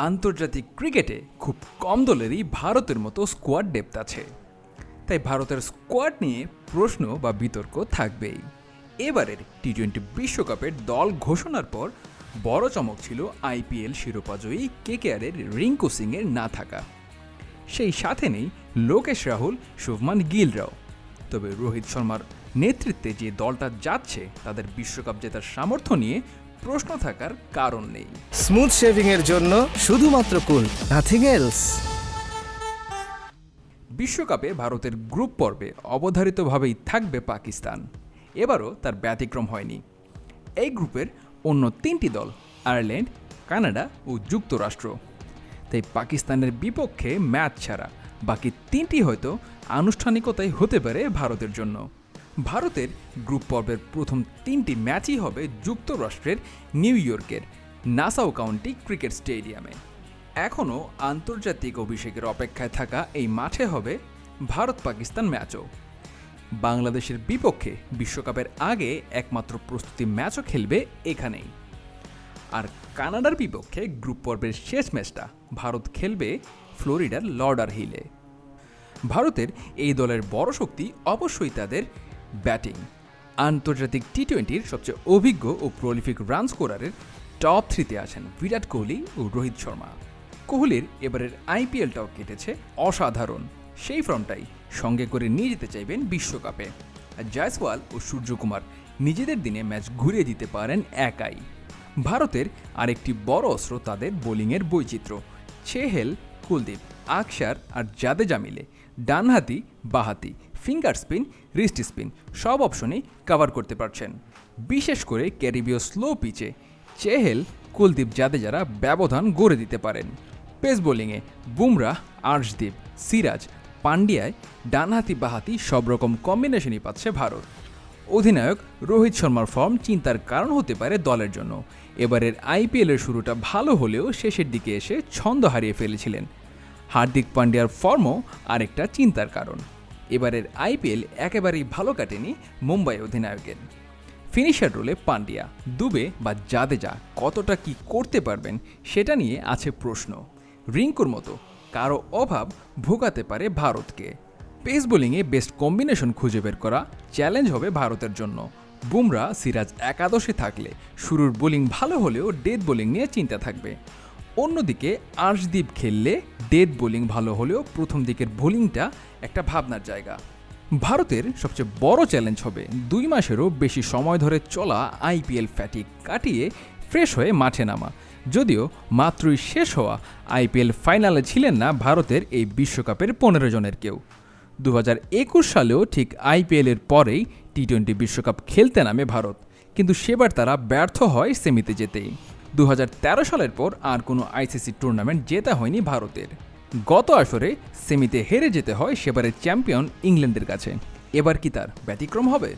আন্তর্জাতিক ক্রিকেটে খুব কম দলেরই ভারতের মতো স্কোয়াড ডেপথ আছে। তাই ভারতের স্কোয়াড নিয়ে প্রশ্ন বা বিতর্ক থাকবেই। এবারের টি টোয়েন্টি বিশ্বকাপের দল ঘোষণার পর বড় চমক ছিল আইপিএল শিরোপাজয়ী কেকেআরের রিঙ্কু সিংয়ের না থাকা। সেই সাথে নেই লোকেশ রাহুল, শুভমান গিলরাও। তবে রোহিত শর্মার নেতৃত্বে যে দলটা যাচ্ছে, তাদের বিশ্বকাপ জেতার সামর্থ্য নিয়ে প্রশ্ন থাকার কারণ নেই। স্মুথ শেভিং এর জন্য শুধুমাত্র কুল নাথিং এলস বিশ্বকাপে ভারতের গ্রুপ পর্বে অবধারিতভাবেই থাকবে পাকিস্তান। এবারও তার ব্যতিক্রম হয়নি। এই গ্রুপের অন্য তিনটি দল আয়ারল্যান্ড কানাডা ও যুক্তরাষ্ট্র। তাই পাকিস্তানের বিপক্ষে ম্যাচ ছাড়া বাকি তিনটি হয়তো আনুষ্ঠানিকতাই হতে পারে ভারতের জন্য। ভারতের গ্রুপ পর্বের প্রথম তিনটি ম্যাচই হবে যুক্তরাষ্ট্রের নিউ ইয়র্কের নাসাও কাউন্টি ক্রিকেট স্টেডিয়ামে। এখনও আন্তর্জাতিক অভিষেকের অপেক্ষায় থাকা এই মাঠে হবে ভারত পাকিস্তান ম্যাচও। বাংলাদেশের বিপক্ষে বিশ্বকাপের আগে একমাত্র প্রস্তুতি ম্যাচও খেলবে এখানেই। আর কানাডার বিপক্ষে গ্রুপ পর্বের শেষ ম্যাচটা ভারত খেলবে ফ্লোরিডার লর্ডার হিলে। ভারতের এই দলের বড় শক্তি অবশ্যই তাদের ব্যাটিং। আন্তর্জাতিক টি টোয়েন্টির সবচেয়ে অভিজ্ঞ ও প্রলিফিক রান স্কোরারের টপ থ্রিতে আছেন বিরাট কোহলি ও রোহিত শর্মা। কোহলির এবারের আইপিএলটাও কেটেছে অসাধারণ। সেই ফর্মটাই সঙ্গে করে নিয়ে যেতে চাইবেন বিশ্বকাপে। জয়সওয়াল ও সূর্যকুমার নিজেদের দিনে ম্যাচ ঘুরিয়ে দিতে পারেন একাই। ভারতের আরেকটি বড় অস্ত্র তাদের বোলিংয়ের বৈচিত্র্য। চেহেল কুলদীপ, আকসার আর জাদেজা মিলে ডানহাতি, বাহাতি, ফিঙ্গার স্পিন রিস্ট স্পিন সব অপশনেই কভার করতে পারছেন। বিশেষ করে ক্যারিবীয় স্লো পিচে চেহেল, কুলদীপ জাদেজারা ব্যবধান গড়ে দিতে পারেন। পেস বোলিংয়ে বুমরাহ, আর্শদীপ, সিরাজ পান্ডিয়ায় ডানহাতি বাহাতি সব রকম কম্বিনেশনই পাচ্ছে ভারত। অধিনায়ক রোহিত শর্মার ফর্ম চিন্তার কারণ হতে পারে দলের জন্য। এবারের আইপিএলের শুরুটা ভালো হলেও শেষের দিকে এসে ছন্দ হারিয়ে ফেলেছিলেন। হার্দিক পান্ডিয়ার ফর্মও আরেকটা চিন্তার কারণ। এবারের আইপিএল একেবারেই ভালো কাটেনি মুম্বাই অধিনায়কের। ফিনিশার রোলে পান্ডিয়া, দুবে বা জাদেজা কতটা কি করতে পারবেন সেটা নিয়ে আছে প্রশ্ন। রিঙ্কুর মতো কারও অভাব ভোগাতে পারে ভারতকে। পেস বোলিংয়ে বেস্ট কম্বিনেশন খুঁজে বের করা চ্যালেঞ্জ হবে ভারতের জন্য। বুমরা, সিরাজ একাদশে থাকলে শুরুর বোলিং ভালো হলেও ডেথ বোলিং নিয়ে চিন্তা থাকবে। অন্যদিকে আর্শদীপ খেললে ডেথ বোলিং ভালো হলেও প্রথম দিকের বোলিংটা একটা ভাবনার জায়গা। ভারতের সবচেয়ে বড় চ্যালেঞ্জ হবে দুই মাসেরও বেশি সময় ধরে চলা আইপিএল ফ্যাটিক কাটিয়ে ফ্রেশ হয়ে মাঠে নামা। যদিও মাত্রই শেষ হওয়া আইপিএল ফাইনালে ছিলেন না ভারতের এই বিশ্বকাপের পনেরো জনের কেউ। দু হাজার একুশ সালেও ঠিক আইপিএলের পরেই টি টোয়েন্টি বিশ্বকাপ খেলতে নামে ভারত। কিন্তু সেবার তারা ব্যর্থ হয় সেমিতে যেতেই। দু হাজার তেরো সালের পর আর কোনো আইসিসি টুর্নামেন্ট জেতা হয়নি ভারতের। গত আসরে সেমিতে হেরে যেতে হয় সেবারের চ্যাম্পিয়ন ইংল্যান্ডের কাছে। এবার কি তার ব্যতিক্রম হবে?